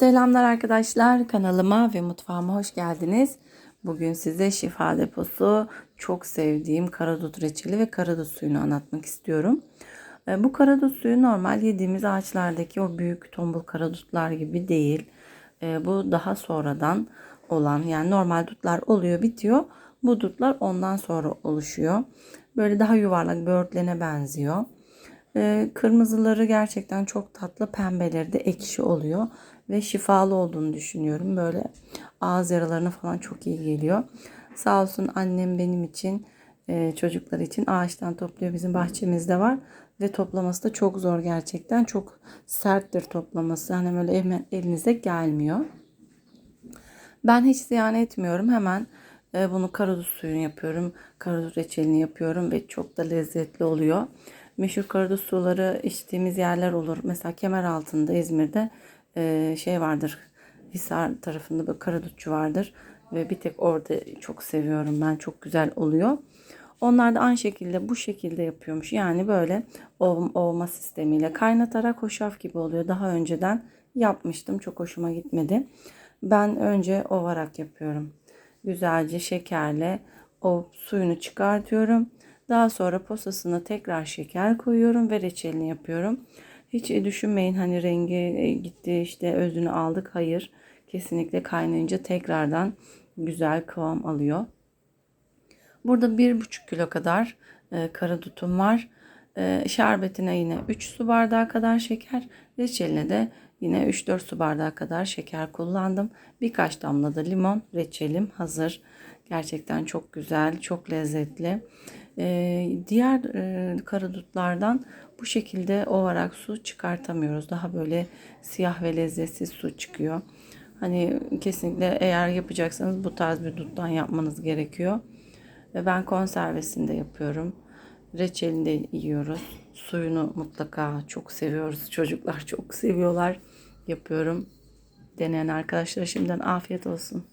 Selamlar arkadaşlar kanalıma ve mutfağıma hoş geldiniz. Bugün size şifa deposu çok sevdiğim karadut reçeli ve karadut suyunu anlatmak istiyorum. E, Bu karadut suyu normal yediğimiz ağaçlardaki o büyük tombul karadutlar gibi değil. E, Bu daha sonradan olan yani normal dutlar oluyor bitiyor. Bu dutlar ondan sonra oluşuyor. Böyle daha yuvarlak böğürtlene benziyor. Ee, kırmızıları gerçekten çok tatlı, pembeleri de ekşi oluyor ve şifalı olduğunu düşünüyorum. Böyle ağız yaralarına falan çok iyi geliyor. Sağ olsun annem benim için, e, çocuklar için ağaçtan topluyor. Bizim bahçemizde var ve toplaması da çok zor gerçekten. Çok serttir toplaması. Hani böyle hemen elinize gelmiyor. Ben hiç ziyan etmiyorum. Hemen e, bunu karadut suyunu yapıyorum. Karadut reçelini yapıyorum ve çok da lezzetli oluyor. Meşhur karadut suları içtiğimiz yerler olur. Mesela kemer altında İzmir'de e, şey vardır. Hisar tarafında böyle karadutçu vardır. Ve bir tek orada çok seviyorum ben. Çok güzel oluyor. Onlar da aynı şekilde bu şekilde yapıyormuş. Yani böyle ov, ovma sistemiyle kaynatarak hoşaf gibi oluyor. Daha önceden yapmıştım. Çok hoşuma gitmedi. Ben önce ovarak yapıyorum. Güzelce şekerle o suyunu çıkartıyorum. Daha sonra posasına tekrar şeker koyuyorum ve reçelini yapıyorum. Hiç düşünmeyin hani rengi gitti işte özünü aldık. Hayır. Kesinlikle kaynayınca tekrardan güzel kıvam alıyor. Burada bir buçuk kilo kadar e, karadutum var. E, şerbetine yine 3 su bardağı kadar şeker. Reçeline de yine 3-4 su bardağı kadar şeker kullandım. Birkaç damla da limon. Reçelim hazır. Gerçekten çok güzel, çok lezzetli. E, diğer e, karadutlardan bu şekilde ovarak su çıkartamıyoruz. Daha böyle siyah ve lezzetsiz su çıkıyor. Hani kesinlikle eğer yapacaksanız bu tarz bir duttan yapmanız gerekiyor. Ve ben konservesinde yapıyorum. Reçelini de yiyoruz. Suyunu mutlaka çok seviyoruz. Çocuklar çok seviyorlar. Yapıyorum. Deneyen arkadaşlara şimdiden afiyet olsun.